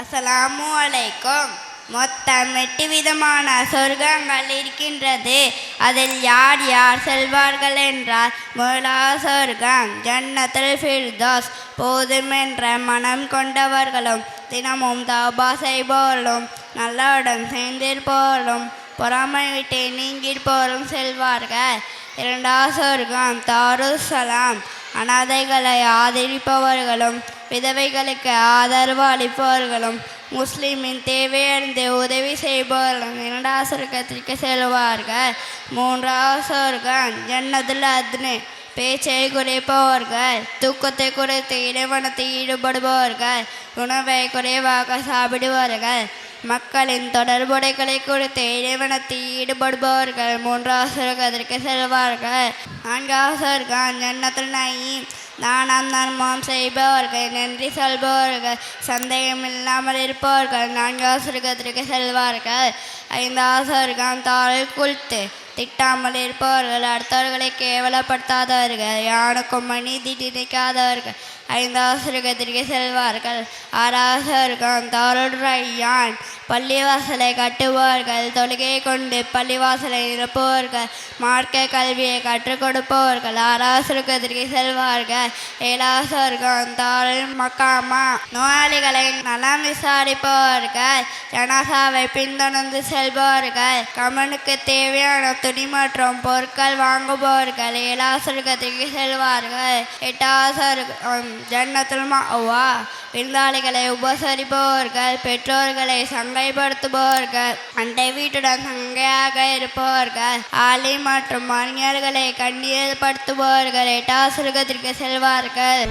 அஸ்ஸலாமு அலைக்கும். மொத்தம் எட்டு விதமான சொர்க்கங்கள் இருக்கின்றது. அதில் யார் யார் செல்வார்கள் என்றால் முதலா சொர்க்கம் ஜன்னத்தில் ஃபில்தோஸ் போதும் என்ற மனம் கொண்டவர்களும் தினமும் தாபா செய்பவர்களும் நல்லவுடன் சேர்ந்திருப்போலும் பொறாமை விட்டு நீங்கிற்போலும் செல்வார்கள். இரண்டாவது சொர்க்கம் தாருசலாம். அனாதைகளை ஆதரிப்பவர்களும் விதவைகளுக்கு ஆதரவு அளிப்பவர்களும் முஸ்லிமின் தேவையறிந்து உதவி செய்பவர்களும் இரண்டாவது சொர்க்கத்திற்கு செல்வார்கள். மூன்றாவது சொர்க்கம் ஜன்னதில் அத்னு பேச்சை குறைப்பவர்கள் தூக்கத்தை குறைத்து இறைவனத்தை ஈடுபடுபவர்கள் உணவை குறைவாக சாப்பிடுவார்கள் மக்களின் தொடர்புடைகளை குறித்து இறைவனத்தில் ஈடுபடுபவர்கள் மூன்றாவது அதற்கு செல்வார்கள். நான்காவது ஜன்னத்தில் ஜன்னத்துல் நயீம் தானம் தர்மம் செய்பவர்கள் நன்றி சொல்பவர்கள் சந்தேகம் இல்லாமல் இருப்பவர்கள் நான்காவது சொர்க்கத்திற்கு செல்வார்கள். ஐந்தாவது சொர்க்கம் தாழ் குளித்து திட்டாமல் இருப்பவர்கள் அடுத்தவர்களை கேவலப்படுத்தாதவர்கள் யானுக்கும் மணி நினைக்காதவர்கள் ஐந்தாவது சொர்க்கத்திற்கு செல்வார்கள் ஆறாவது பள்ளிவாசலை கட்டுபவர்கள் தொழுகை கொண்டு பள்ளிவாசலை நிரப்புவர்கள் மார்க்க கல்வியை கற்றுக் கொடுப்பவர்கள் ஆறாவது செல்வார்கள். ஏழாவது சொர்க்கம் தாருள் மக்காமா நோயாளிகளை நலம் விசாரிப்பவர்கள் ஜனாசாவை பின்தொடர்ந்து செல்பவர்கள் கமனுக்கு தேவையான துணி மற்றும் பொருட்கள் வாங்குபவர்கள் ஏழாவது செல்வார்கள். எட்டாவது சொர்க்கம் ஜன்னத்துல் மாவா விருந்தாளிகளை உபசரிப்பவர்கள் பெற்றோர்களை சங்கைப்படுத்துபவர்கள் அண்டை வீட்டுடன் சங்கையாக இருப்பவர்கள் ஆலி மற்றும் அறிஞர்களை கண்ணீர்படுத்துபவர்கள் எட்டாவது சொர்க்கத்திற்கு செல்வார்கள்.